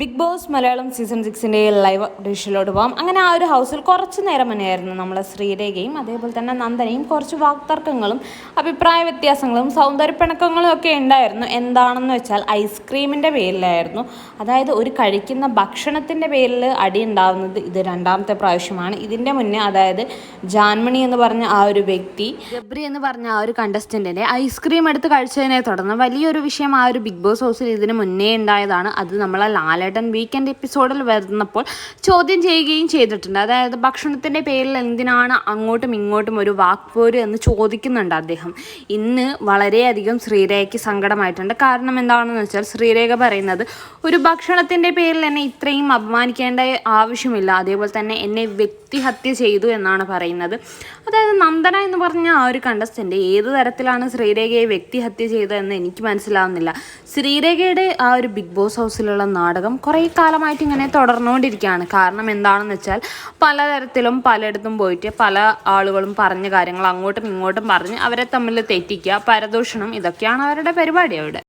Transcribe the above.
Big Boss Malayalam season സിക്സിന്റെ live ഡിഷിലോട്ട് പോകാം അങ്ങനെ ആ ഒരു ഹൗസിൽ കുറച്ച് നേരം തന്നെയായിരുന്നു നമ്മൾ ശ്രീരേഖയും അതേപോലെ തന്നെ നന്ദനയും കുറച്ച് വാക്തർക്കങ്ങളും അഭിപ്രായ വ്യത്യാസങ്ങളും സൗന്ദര്യപ്പിണക്കങ്ങളും ഒക്കെ ഉണ്ടായിരുന്നു. എന്താണെന്ന് വെച്ചാൽ ഐസ്ക്രീമിന്റെ പേരിലായിരുന്നു. അതായത് ഒരു കഴിക്കുന്ന ഭക്ഷണത്തിന്റെ പേരിൽ അടി ഉണ്ടാവുന്നത് ഇത് രണ്ടാമത്തെ പ്രാവശ്യമാണ്. ഇതിന്റെ മുന്നേ അതായത് ജാൻമണി എന്ന് പറഞ്ഞ ആ ഒരു വ്യക്തി ഗബ്രി എന്ന് പറഞ്ഞ ആ ഒരു കണ്ടസ്റ്റന്റിന്റെ ഐസ്ക്രീം എടുത്ത് കഴിച്ചതിനെ തുടർന്ന് വലിയൊരു വിഷയം ആ ഒരു ബിഗ് ബോസ് ഹൗസിൽ ഇതിന് മുന്നേ ഉണ്ടായതാണ്. അത് നമ്മളെ ലാലേട്ടൻ വീക്കെൻഡ് എപ്പിസോഡിൽ വരുന്നപ്പോൾ ചോദ്യം ചെയ്യുകയും ചെയ്തിട്ടുണ്ട്. അതായത് ഭക്ഷണത്തിന്റെ പേരിൽ എന്തിനാണ് അങ്ങോട്ടും ഇങ്ങോട്ടും ഒരു വാക്പോര് എന്ന് ചോദിക്കുന്നുണ്ട് അദ്ദേഹം. ഇന്ന് വളരെയധികം ശ്രീരേഖയ്ക്ക് സങ്കടമായിട്ടുണ്ട്. കാരണം എന്താണെന്ന് വെച്ചാൽ ശ്രീരേഖ പറയുന്നത് ഒരു ഭക്ഷണത്തിന്റെ പേരിൽ എന്നെ ഇത്രയും അപമാനിക്കേണ്ട ആവശ്യമില്ല. അതേപോലെ തന്നെ എന്നെ വ്യക്തിഹത്യ ചെയ്തു എന്നാണ് പറയുന്നത്. അതായത് നന്ദന എന്ന് പറഞ്ഞ ആ ഒരു കണ്ടസ്റ്റന്റ് ഏത് തരത്തിലാണ് ശ്രീരേഖയെ വ്യക്തിഹത്യ ചെയ്തതെന്ന് എനിക്ക് മനസ്സിലാവുന്നില്ല. ശ്രീരേഖയുടെ ആ ഒരു ബിഗ് ബോസ് ഹൗസിലുള്ള നാടകം കുറേ കാലമായിട്ട് ഇങ്ങനെ തുടർന്നുകൊണ്ടിരിക്കുകയാണ്. കാരണം എന്താണെന്ന് വെച്ചാൽ പലതരത്തിലും പലയിടത്തും പോയിട്ട് പല ആളുകളും പറഞ്ഞ കാര്യങ്ങൾ അങ്ങോട്ടും ഇങ്ങോട്ടും പറഞ്ഞ് അവരെ തമ്മിൽ തെറ്റിക്കുക പരദൂഷണം ഇതൊക്കെയാണ് അവരുടെ പരിപാടി അവിടെ.